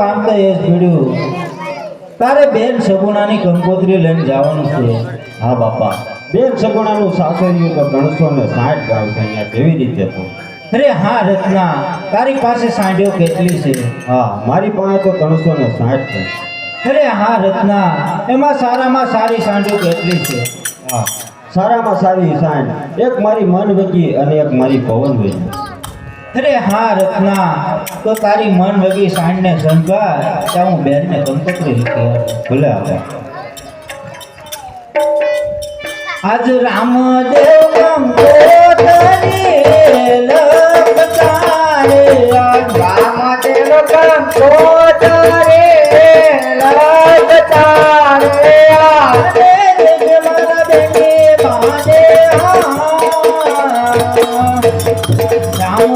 કામ તો એ જ પીડ્યું તારે બેન સગુણાની કંકોત્રી લઈને જવાનું છે. હા, બાપા. બેન સગુણાનું સાસરિયું તો ત્રણસો ને સાઠ ગાવ છે અહીંયા કેવી રીતે તું અરે હા, રત્ના. તારી પાસે સાંઢ્યો કેટલી છે? હા, મારી પાસે તો ત્રણસો ને સાઠ છે. અરે હા, રત્ના. એમાં સારામાં સારી સાંઢ્યો કેટલી છે? હા, સારામાં સારી સાઠ એક મારી મન વગી અને એક મારી પવન વગી અરે હા રત્ના તો તારી મન વગી સાંઢને સંભાળ ત્યાં હું બેનને કંકોત્રી આવું. ભલે આપા આજ રામદેવ કંકોત્રી લખતારે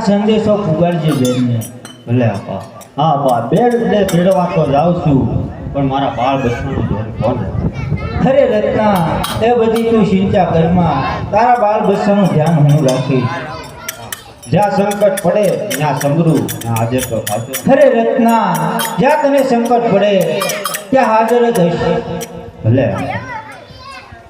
આ સંદેશો ફુગાડજે બેનને. ભલે આપા. હા બા બેડ ને તેડવા તો જાઉં છું. પણ મારા બાળ બચ્ચાનું ઘર કોણ? અરે રત્ના એ બધી તું ચિંતા કરમાં તારા બાળ બચ્ચાનું ધ્યાન હું રાખીશ. જ્યાં સંકટ પડે ત્યાં સમરું હાજર તો ખાતે અરે રત્ના જ્યાં તને સંકટ પડે ત્યાં હાજર જ હશે. ભલે.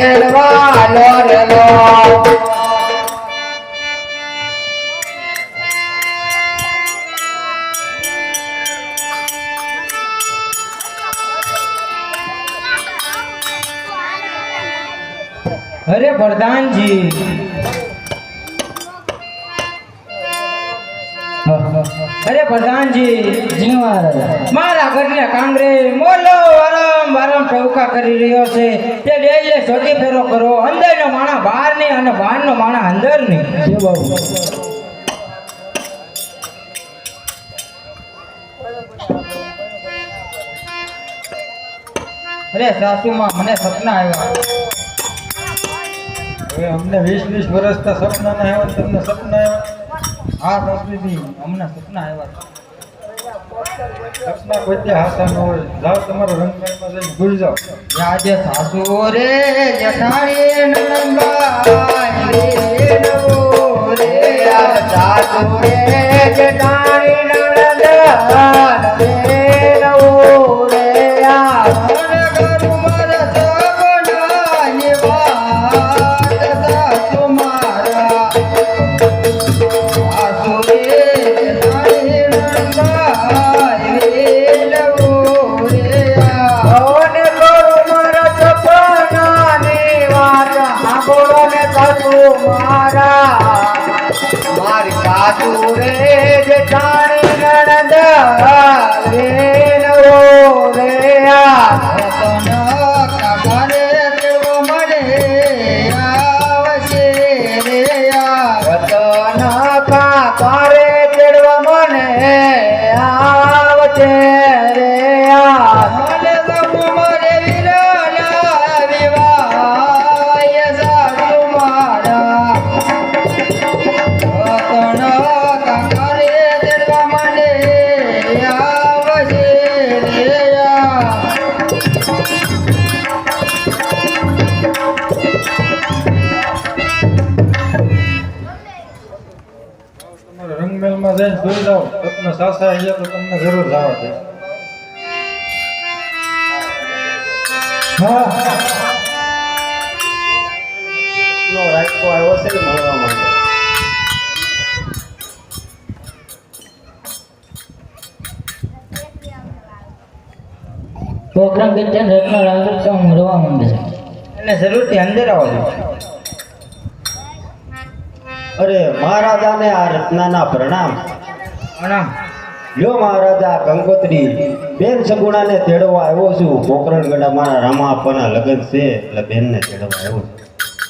આલો રેલો અરે પ્રધાનજી. અરે પ્રધાનજી જી મહારાજ મારા ઘરને કાંગરે મોલો ટવકા કરી રહ્યો છે. તે ડેલે શોધી ફેરો કરો અંદરનો માણા બહારની અને બહારનો માણા અંદરની અરે સાસુમાં મને સપના આવ્યા. અમને વીસ વીસ વર્ષના સપના ના આવ્યા, તમને સપના આવ્યા? હા, સાસુજી, અમને સપના આવ્યા. સપના કોઈ હાથા ન હોય. જાઓ તમારો રંગમાં જઈને ભૂલી જાઓ. આજે સાસુ રે જઠાણી રે સાસુ পারে સાસા અહીંયા તો તમને જરૂર જવા દે. હા. રાજકો આવ્યો છે ને મળવા પ્રોગ્રામ રત્ન રાવલ તો મળવા માંગે છે અને જરૂરથી અંદર આવો અરે મહારાજાને આ રત્નાના પ્રણામ. પ્રણામ. લ્યો મહારાજા કંકોત્રી બેન સગુણાને તેડવા આવ્યો છું. પોકરણ ગઢા મારા રામા આપવાના લગ્ન છે એટલે બેનને તેડવા આવ્યો છું.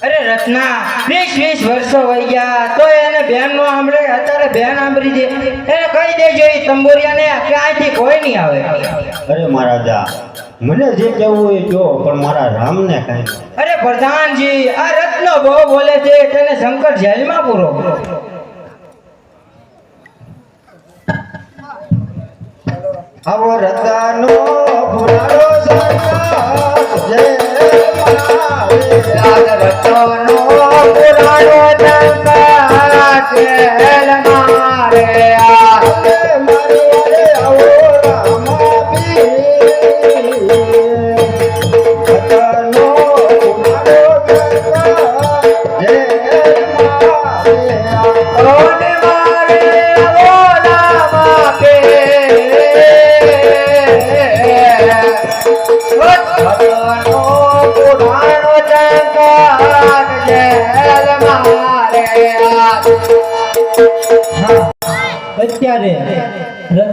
અરે રત્ના વીસ વીસ વર્ષો વહી ગયા. તો એને બેન નો સાંભળે. અત્યારે બેન સાંભળી દે એને કહી દેજો એ તંબોરિયા ને ક્યાંયથી કોઈ નહીં આવે. અરે મહારાજા મને જે કહેવું હોય જો પણ મારા રામને કાંઈ ન અરે પ્રધાનજી આ રત્નો બહુ બોલે છે તેને શંકર જેલમાં પૂરો આવો રતાનો પુરાણો સંસાર જય મારે. રાજ રતનો પુરાણો ટંકા ખેલ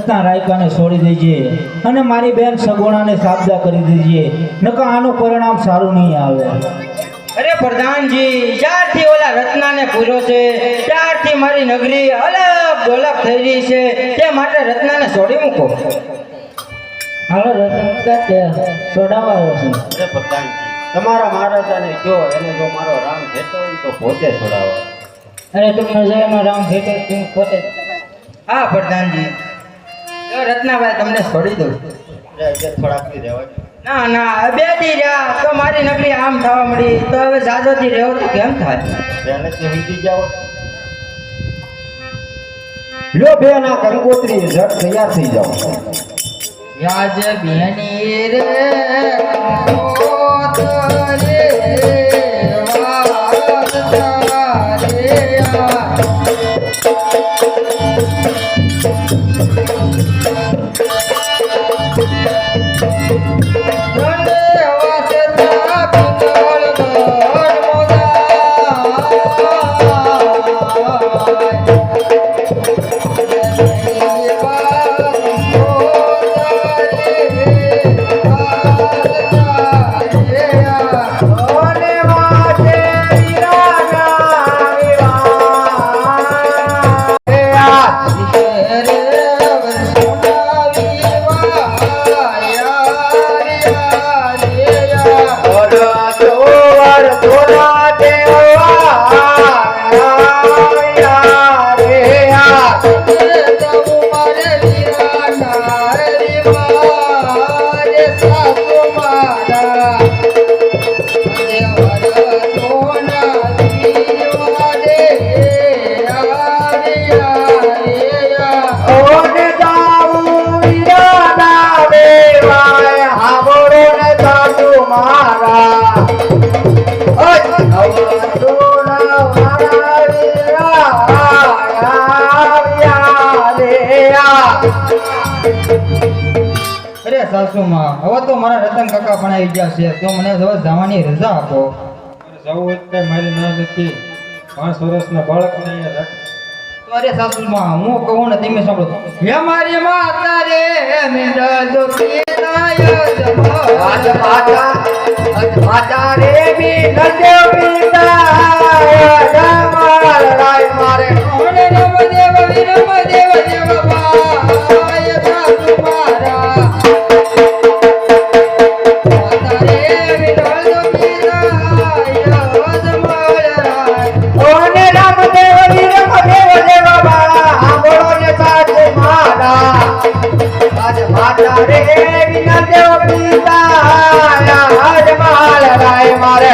રત્ના રાયકાને છોડી દેજે અને મારી બેન સગોણાને સાબદા કરી દેજે. નકા આનું પરિણામ સારું નહીં આવે. અરે પ્રધાનજી જ્યારથી ઓલા રત્નાને પૂર્યો છે ત્યારથી મારી નગરી અલગ ડોલક થઈ રહી છે. તે માટે રત્નાને છોડી મૂકો. હાલો રત્ન કાઢે છોડાવવા આવ્યો છે. અરે પ્રધાનજી તમારા મહારાજાને કહો એને જો મારો રામ ભેટો હોય તો પોતે છોડાવો. અરે તું નજરમાં રામ ભેટો તું પોતે. હા પ્રધાનજી. જો રત્નાભાઈ તમને છોડી દઉં. થોડાક રહેવા ના ના બે દી રહ્યા. તો મારી નકરી આમ થવા મળી તો હવે જાજોથી રહેવો તો કેમ થાય? સમજી જાઓ. લો બેન ના કંકોત્રી ઝટ તૈયાર થઈ જાઓ. વ્યાજ બેની રે. અરે સાસુમાં હવે તો મારા રતન કાકા પણ આવી ગયા છે તો મને હવે જવાની રજા આપો મારે જવું એટલે મારી ના નથી પાંચ વર્ષના બાળકને અહીંયા રાખ અરે સાસુ માં હું કહું ને તમે સાંભળો હે મારી માતા રે મિંડા દુખી આજ માતા આજ માતા રે બી નંદે પિતા રાય મારે રમ દેવ વિરમ દેવ દેવ આજ માલ રાય મારે.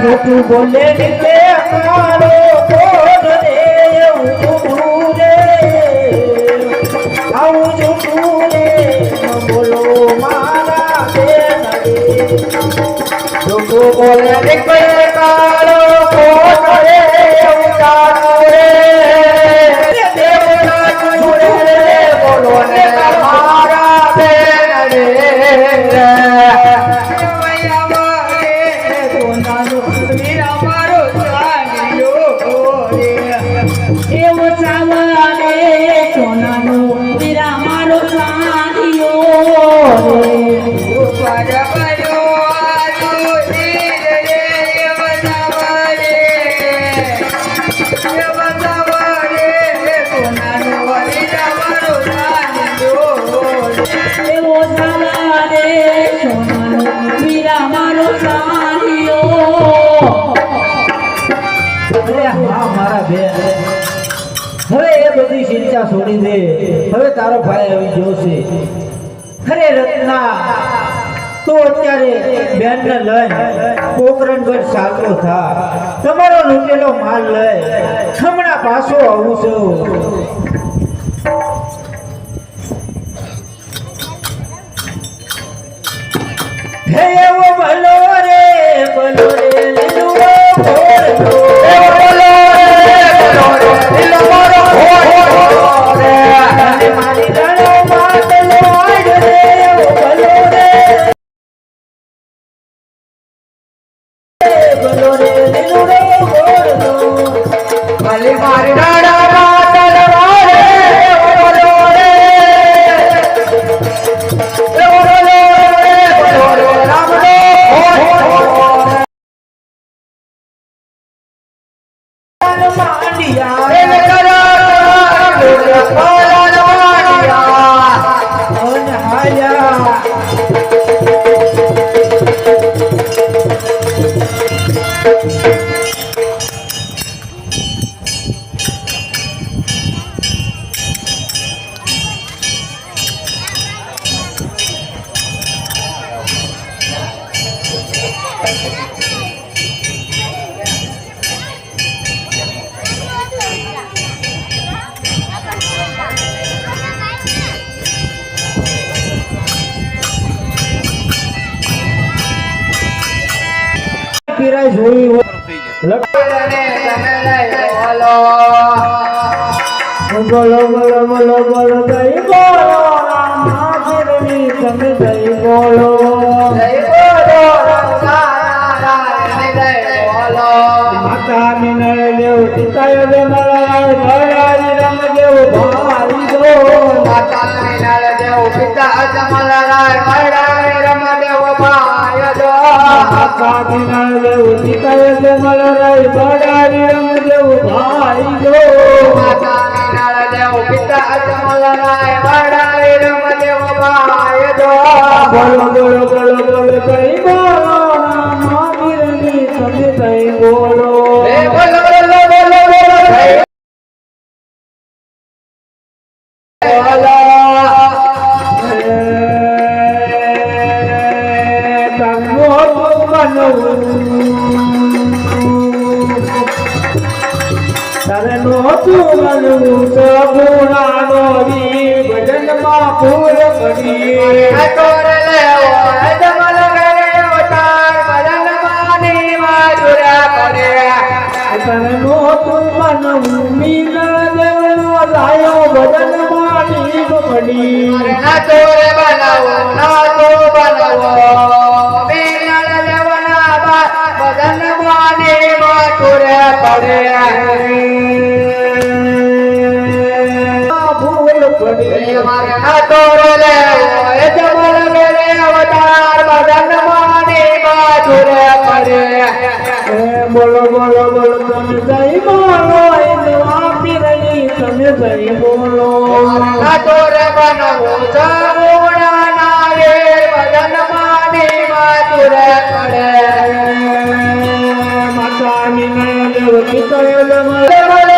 જૂઠું બોલે ને મારો કોડ રે એવું રે આવું જુઠું રે બોલો મારા નીકળે હવે એ બધી ચિંતા છોડી દે. હવે તારો ભાઈ આવી ગયો છે. ખરે રત્ના, તો અત્યારે બેનને લઈ પોકરણગઢ સાગરો થા. તમારો લૂંટેલો માલ લઈ હમણાં પાછો આવું છું. એવો ભલો રે ભલો રે લીલુડો ભોળો. બોલો બોલો બોલો બોલો જય બોલો રામ હાજરની તમે જય બોલો તારે નહોતું બનવું તો ગુણાનો ભજનમાં પૂર કરી અટોર લેવો અજમલ ગયો તાર બદન માની પડે તારે નહોતું બનવું મીના દેવનો લાયો ભજનમાં નીમ પડી ના તોરે બનાવો ના તો બનાવો માની પડે ભૂલ પડી મારે બોલો બોલો બોલો તમે જય બોલો આપી રહી તમે જય બોલો નાટોરે બનવો ચામુંડા નારે વદન માની માતુરે પડે પિતળ મલ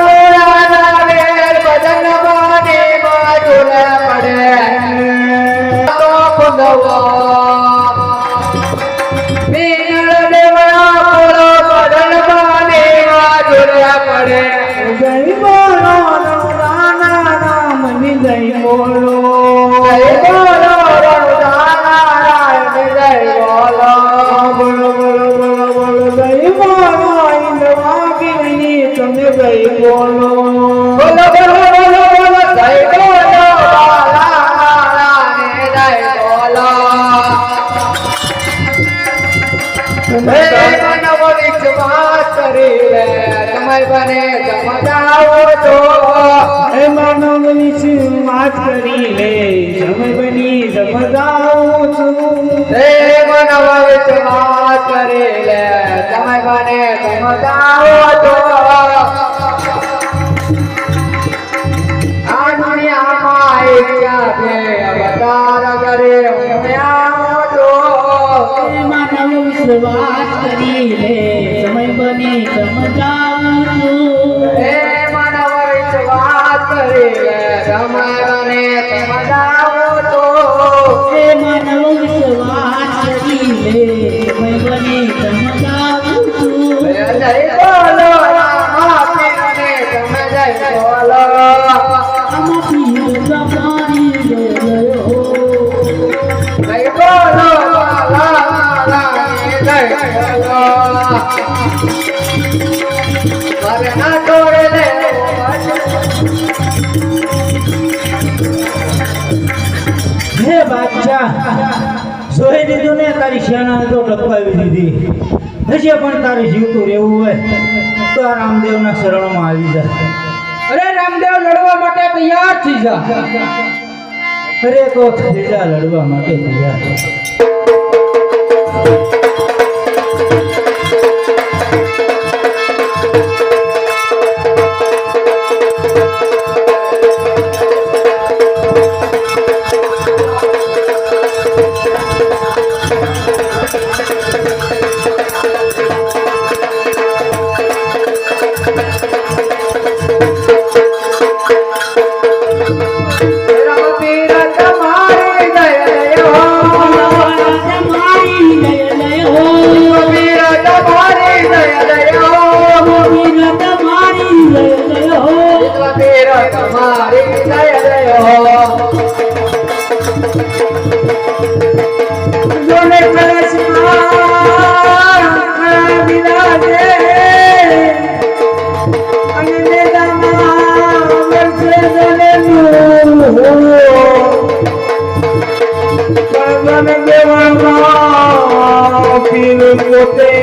સમજાવું છું હે માનવ વિશ્વાસ. કરી લે તમે બને સમજાવો છો આ દુનિયામાં ઈચ્છા કરે હું જોઈ દીધું ને તારી સેના તો લખવાવી દીધી. હજી પણ તારે જીવતું રહેવું હોય તો આ રામદેવના શરણમાં આવી જા. અરે રામદેવ લડવા માટે તૈયાર થઈ જા. અરે તો થઈ જા લડવા માટે તૈયાર. পিল পোতে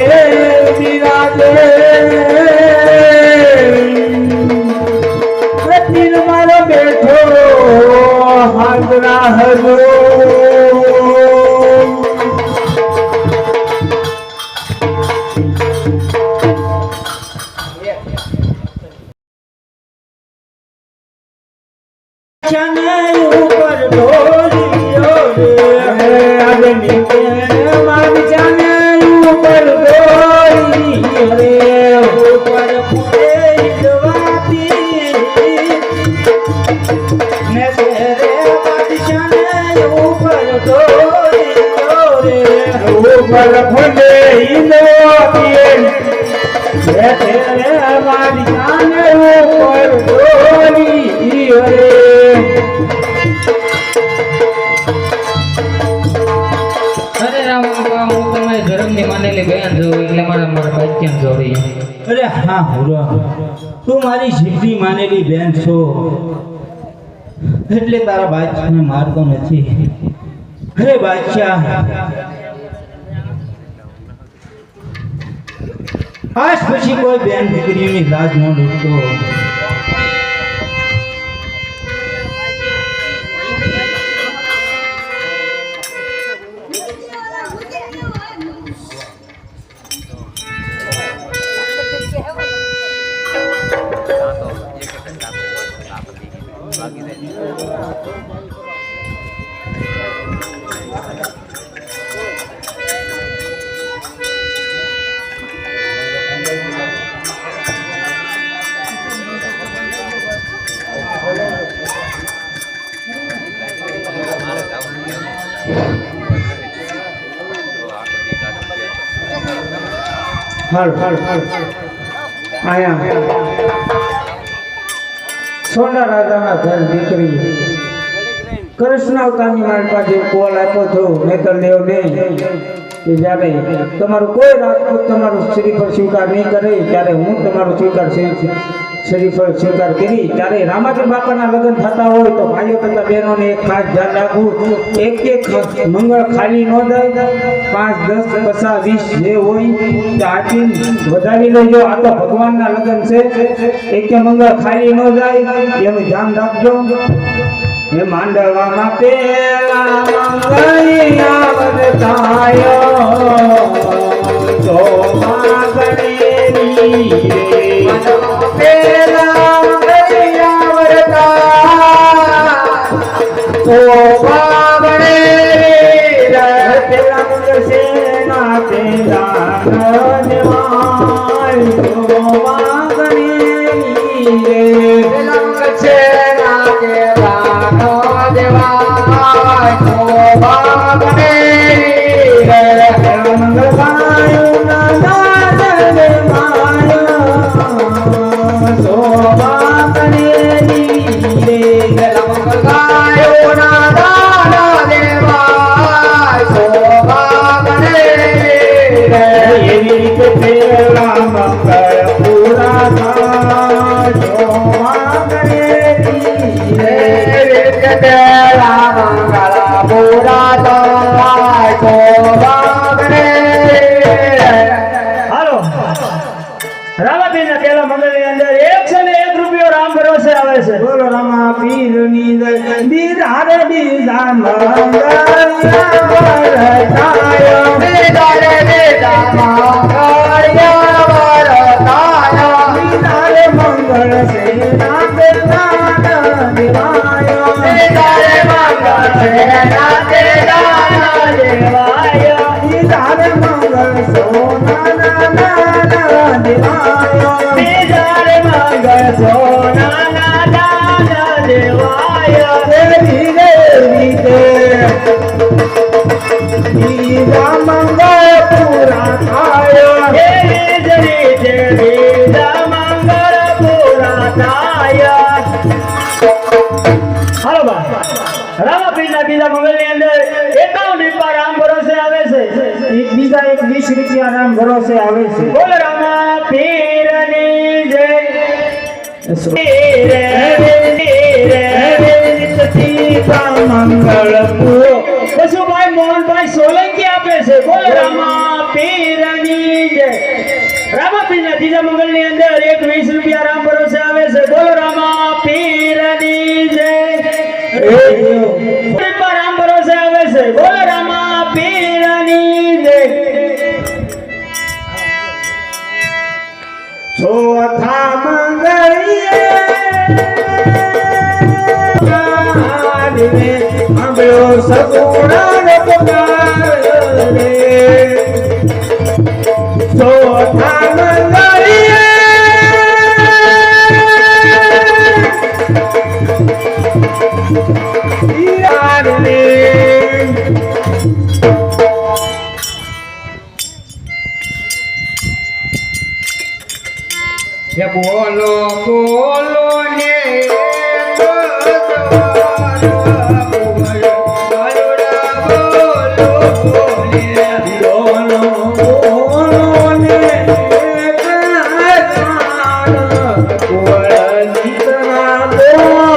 ઉપર ફૂટે પીએ ને તેરે મારી ચને ઉપર ઢોલિયો રે અરે રામ હું તમારી ધર્મની માનેલી બહેન છું એટલે મારા મારા ભાગ્યમ જોડી? અરે હા હુરો તું મારી જીભની માનેલી બેન છો. એટલે તારા બાદશાહને મારતો નથી. અરે બાદશાહ આજ પછી કોઈ બેન દીકરીની લાજ ન લૂટતો હાલ આયા. સોના રાજાના ઘર દીકરી. કૃષ્ણ અવતારની મારી પાસે કોલ આપ્યો હતો લે નહીં. કે જ્યારે તમારું કોઈ રાજપૂત તમારું શ્રીફળ સ્વીકાર નહીં કરે, ત્યારે હું તમારો સ્વીકાર શ્રી- શ્રીફળ સ્વીકાર કરી. ત્યારે રામાજી બાપાના લગ્ન થતા હોય તો ભાઈઓ તથા બહેનોને એક ખાસ ધ્યાન રાખવું. એક એક મંગળ ખાલી ન જાય. પાંચ, દસ, પચાસ, વીસ જે હોય, તે આટલી વધારી લેજો. આ તો ભગવાનના લગ્ન છે. એક મંગળ ખાલી ન જાય. એનું ધ્યાન રાખજો. હે માંડવામાં પેલા મંગળિયા વરતાયો તો માગણેરી પેલા મંગળિયા વરતા તો બાબણે રે પેલા મંગળ સેના પેલા નજવાય દેવાયો દીદાર મંગળ સોના ના ના દેવાયો બીજા એક વીસ રૂપિયા નામ ભરોસે આવે છે મંગળ પશુભાઈ મોહનભાઈ સોલંકી આપે છે. બોલ રામા, પીરની જય. રામા પીરના ત્રીજા મંગળની અંદર એક વીસ રૂપિયા રામ ભરોસે આવે છે. બોલો તારી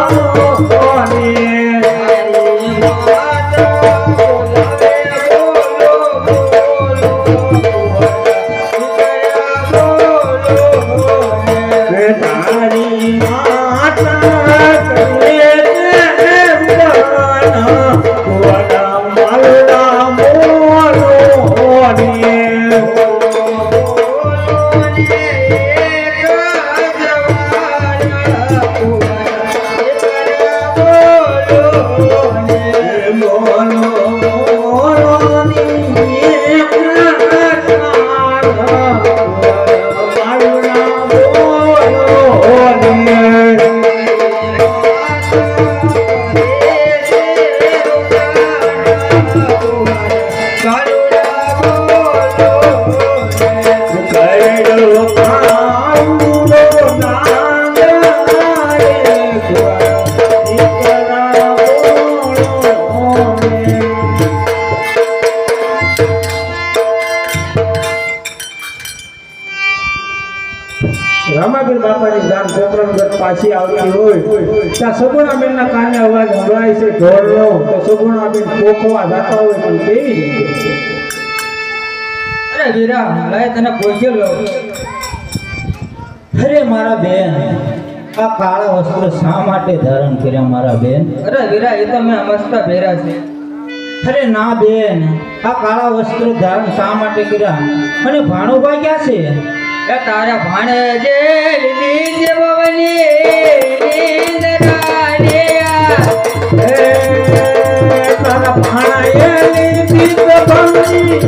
ચોપરણગઢ આવતી હોય ત્યાં સગુણાબેનના કાને અવાજ સંભળાય છે ઢોરનો તો સગુણાબેન પોખવા જતા હોય પણ કેવી રીતે? અરે વીરા લાય તને પૂછ્યો અરે મારા બેન આ કાળા વસ્ત્ર શા માટે ધારણ કર્યા મારા બેન? અરે વીરા એ તમે અમસ્તા ભેરા છે. અરે ના બેન આ કાળા વસ્ત્ર ધારણ શા માટે કર્યા? અને ભાણુભાઈ ક્યાં છે? તારા ભાણે જે લીલી જે ભવની નીંદરાણિયા. તારા ભાણાયેલી પીત ભંગી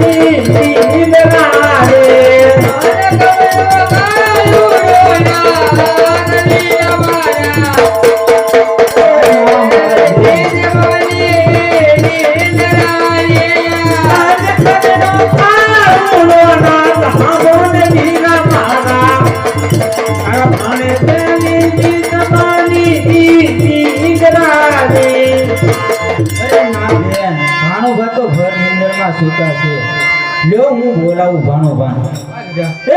હું બોલાવું